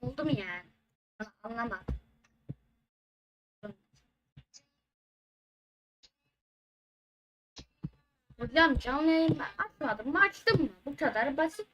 Oldu mu yani? Anlamadım. Hocam canlı yayın açmadım açtım mı? Bu kadar basit.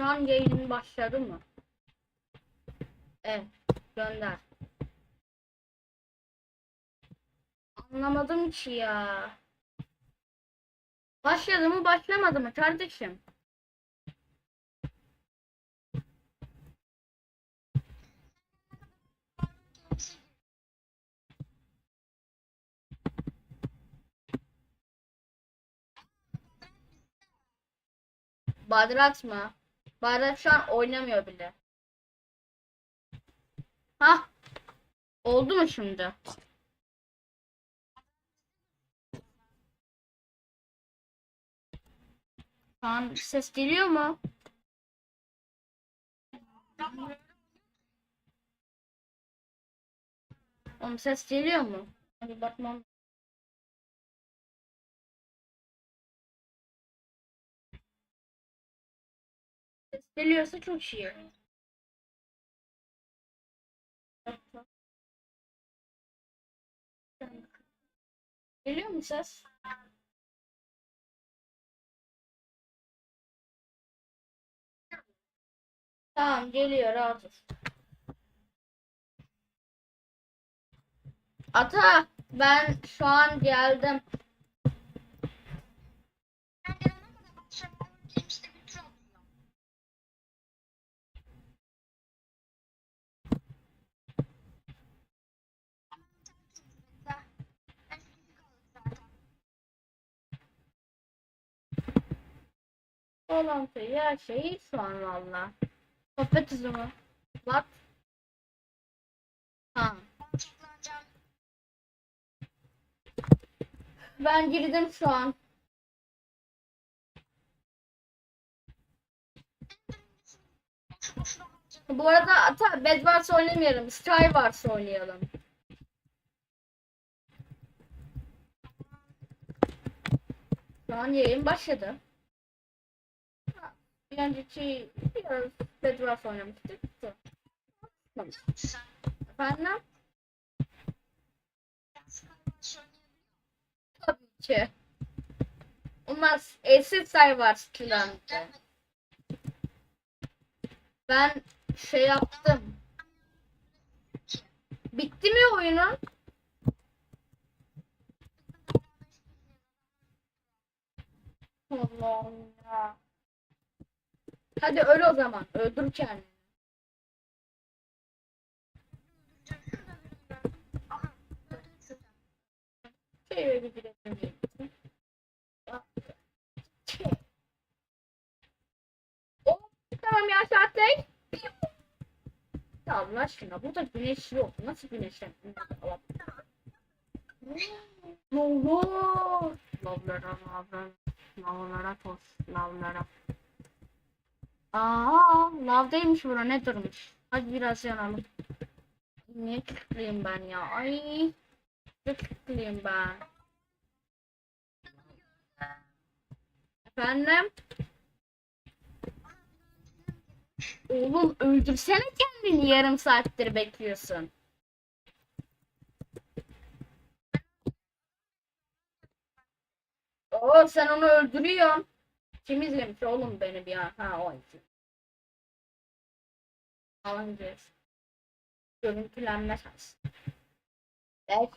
Şu an yayının başladı mı? Evet. Gönder. Anlamadım ki ya. Başladı mı başlamadı mı kardeşim? Badrat mı? Badrat şu an oynamıyor bile. Hah. Oldu mu şimdi? Şu an ses geliyor mu? Oğlum ses geliyor mu? Hadi bakmam. Ses geliyorsa çok iyi. Geliyor mu ses? Tamam geliyor rahat ol. Ata ben şu an geldim. Bağlantıyı her şeyi şu an valla. Sohbet mı? What? Ha. Ben girdim şu an. Bu arada ata Bed Wars oynamayalım. Sky Wars oynayalım. Şu an yayın başladı. Bir önceki biraz Bed Wars oynamıştık. Sen Efendim? Tabii ki. Onlar Sky Wars kullandı. Ben şey yaptım. Bitti mi oyunun? Allah'ım ya. Hadi öl o zaman. Öldür kendini. Girelim. Hop, Tamam ya saatler. Ya Allah aşkına burada güneş yok. Nasıl güneşten? Olur. Lavlara lavlara. Lavlara toz. Lavlara. Aa, lavdaymış bura ne durmuş. Hadi biraz yanalım. Ne çıklayayım ben ya. Ay. Ne çıklayayım ben. Efendim? Oğlum öldürsene kendini yarım saattir bekliyorsun. Oo sen onu öldürüyorsun. Kim izlemiş oğlum beni bir an? Ha o için. Alınacağız. Görüntülenme şansı. Belki